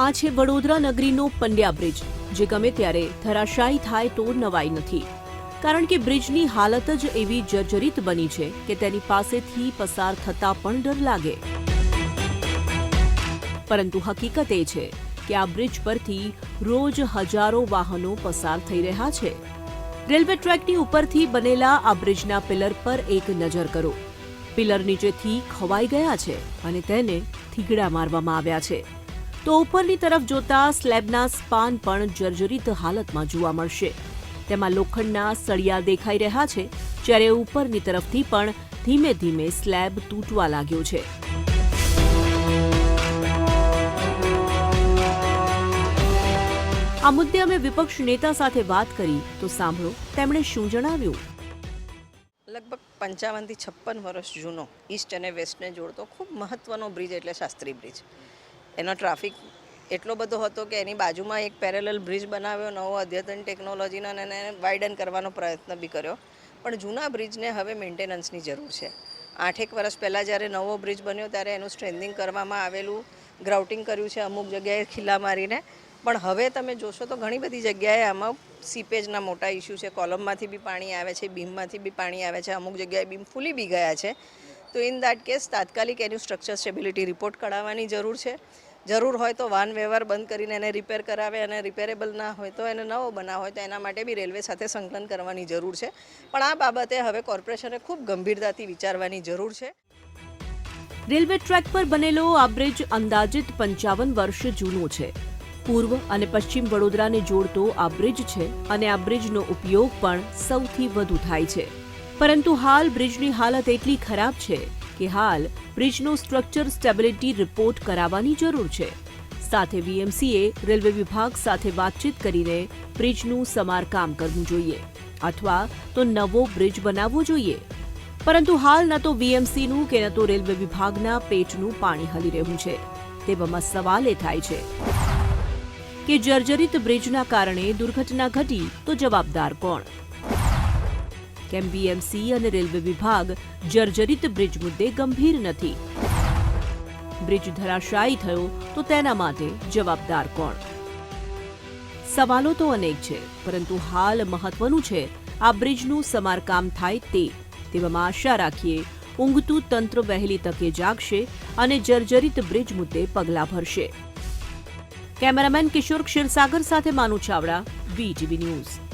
આ છે વડોદરા નગરીનો પંડ્યા બ્રિજ, જે ગમે ત્યારે ધરાશાયી થાય તો નવાઈ નથી. કારણ કે બ્રિજની હાલત જ એવી જર્જરિત બની છે કે તેની પાસેથી પસાર થતા પણ ડર લાગે. પરંતુ હકીકત એ છે કે આ બ્રિજ પરથી રોજ હજારો વાહનો પસાર થઈ રહ્યા છે. રેલવે ટ્રેકની ઉપરથી બનેલા આ બ્રિજના પિલર પર એક નજર કરો. પિલર નીચેથી ખવાઈ ગયા છે અને તેને થીગડા મારવામાં આવ્યા છે. તો ઉપરની તરફ જોતા સ્લેબના સ્પાન પણ જર્જરિત હાલતમાં જોવા મળશે. તેમાં લોખંડના સળિયા દેખાઈ રહ્યા છે, જ્યારે ઉપરની તરફથી પણ ધીમે ધીમે સ્લેબ તૂટવા લાગ્યો છે. આ મુદ્દે અમે વિપક્ષ નેતા સાથે વાત કરી, તો સાંભળો, તેમણે શું જણાવ્યું? લગભગ પંચાવનથી છપ્પન વર્ષ જૂનો, ઈસ્ટ અને વેસ્ટને જોડતો ખૂબ મહત્વનો બ્રિજ એટલે શાસ્ત્રી બ્રિજ. એનો ટ્રાફિક એટલો બધો હતો કે એની બાજુમાં એક પેરેલલ બ્રિજ બનાવ્યો, નવો અદ્યતન ટેકનોલોજીનો અને એને વાઇડન કરવાનો પ્રયત્ન બી કર્યો. પણ જૂના બ્રિજને હવે મેન્ટેનન્સની જરૂર છે. આઠેક વર્ષ પહેલાં જ્યારે નવો બ્રિજ બન્યો ત્યારે એનું સ્ટ્રેન્થિંગ કરવામાં આવેલું ગ્રાઉટિંગ કર્યું છે અમુક જગ્યાએ ખીલા મારીને. પણ હવે તમે જોશો તો ઘણી બધી જગ્યાએ આમાં સીપેજના મોટા ઇસ્યુ છે. કોલમમાંથી બી પાણી આવે છે બીમમાંથી બી પાણી આવે છે, અમુક જગ્યાએ બીમ ફૂલી બી ગયા છે. તો ઇન દેટ કેસ તાત્કાલિક એનું સ્ટ્રક્ચર સ્ટેબિલિટી રિપોર્ટ કઢાવવાની જરૂર છે. જરૂર હોય તો વાહન વ્યવહાર બંધ કરીને એને રિપેર કરાવે અને રિપેરેબલ ના હોય તો એને નવો બનાવ હોય તો એના માટે બી રેલવે સાથે સંકલન કરવાની જરૂર છે. પણ આ બાબતે હવે કોર્પોરેશને ખૂબ ગંભીરતાથી વિચારવાની જરૂર છે. રેલવે ટ્રેક પર બનેલો આ બ્રિજ અંદાજિત પંચાવન વર્ષ જૂનો છે. પૂર્વ અને પશ્ચિમ વડોદરાને જોડતો આ બ્રિજ છે અને આ બ્રિજનો ઉપયોગ પણ સૌથી વધુ થાય છે. પરંતુ હાલ બ્રિજની હાલત એટલી ખરાબ છે કે હાલ બ્રિજનો સ્ટ્રક્ચર સ્ટેબિલિટી રિપોર્ટ કરાવવાની જરૂર છે. સાથે બીએમસીએ રેલવે વિભાગ સાથે વાતચીત કરીને બ્રિજનું સમારકામ કરવું જોઈએ અથવા તો નવો બ્રિજ બનાવવો જોઈએ. પરંતુ હાલ ન તો બીએમસીનું કે ન તો રેલવે વિભાગના પેટનું પાણી હલી રહ્યું છે. તેવામાં સવાલ એ થાય છે કે જર્જરિત બ્રિજના કારણે દુર્ઘટના ઘટી તો જવાબદાર કોણ? કેમ બીએમસી અને રેલવે વિભાગ જર્જરિત બ્રિજ મુદ્દે ગંભીર નથી. બ્રિજ ધરાશાયી થયો તો તેના માટે જવાબદાર કોણ? સવાલો તો અનેક છે, પરંતુ હાલ મહત્વનું છે, આ બ્રિજનું સમારકામ થાય તે. તેવામાં આશા રાખીએ, ઊંઘતું તંત્ર વહેલી તકે જાગશે અને જર્જરિત બ્રિજ મુદ્દે પગલાં ભરશે. કેમેરામેન કિશોર ક્ષીરસાગર સાથે માનુ ચાવડા, વીટીવી ન્યૂઝ.